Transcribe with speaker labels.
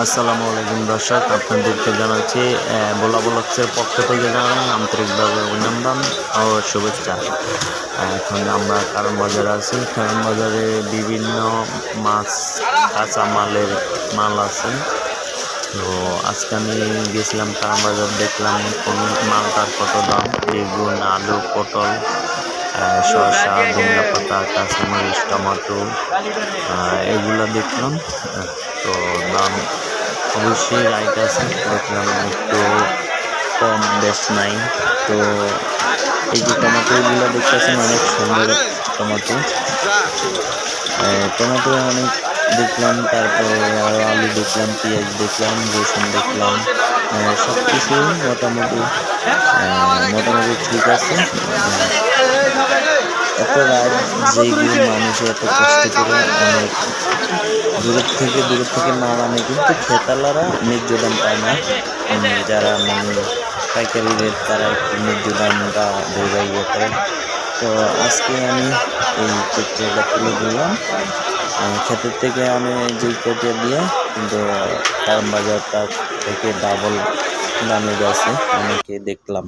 Speaker 1: আসসালামু আলাইকুম দর্শক, আপনাদেরকে জানাচ্ছি বোলা ব্লগসের পক্ষ থেকে জানাই আন্তরিকভাবে অভিনন্দন ও শুভেচ্ছা। এখন আমরা কারণ বাজারে আছি। কারণ বাজারে বিভিন্ন মাছ, কাঁচা মালের মাল আছে। তো আজকে আমি গেছিলাম কারণ বাজার, দেখলাম কোন মালটার কত দাম, বেগুন, আলু, পটল। শসা ধনিয়া পাতা কাঁচামরিচ টমেটো এগুলো দেখলাম। তো দাম অবশ্যই রাইট আছে। দেখলাম একটু কম বেশ নাই। তো এই যে টমেটোগুলো দেখতেছেন অনেক সুন্দর টমেটো। টমেটো অনেক দেখলাম তারপরে আরও আলু দেখলাম পেঁয়াজ দেখলাম রসুন দেখলাম। সব কিছু মোটামুটি মোটামুটি ঠিক আছে। এত রাত যেগুলো মানুষ এত কষ্ট করে অনেক দূরের থেকে দূরের থেকে মাল আনে কিন্তু খেতালারা ন্যায্য দাম পায় না। যারা মানে পাইকারি রেট তারা একটু ন্যায্য দামটা ধরে ইয়ে করে। তো আজকে আমি এই চিত্রটা তুলে দিলাম আহ, ক্ষেতের থেকে আমি যেই কেটে দিয়ে কিন্তু কারণ বাজারটা থেকে ডাবল দামে গেছে অনেকে দেখলাম।